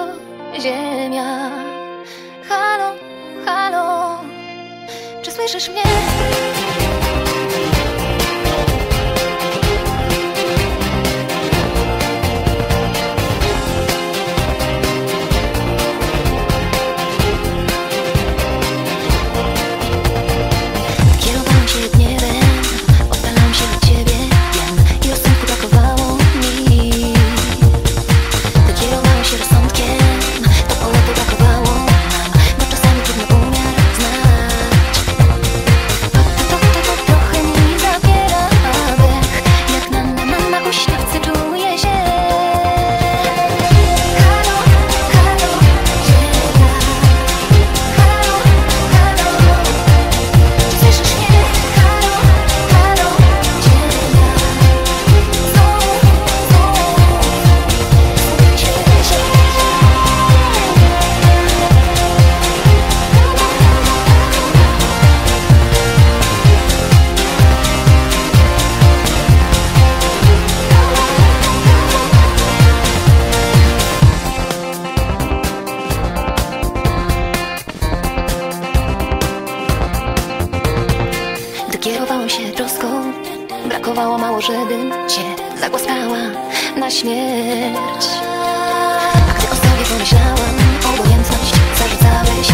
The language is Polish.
halo, ziemia Halo, halo, czy słyszysz mnie? troską Brakowało mało, żebym cię zagłaskała na śmierć. A gdy o sobie pomyślałam, obojętność zarzucałeś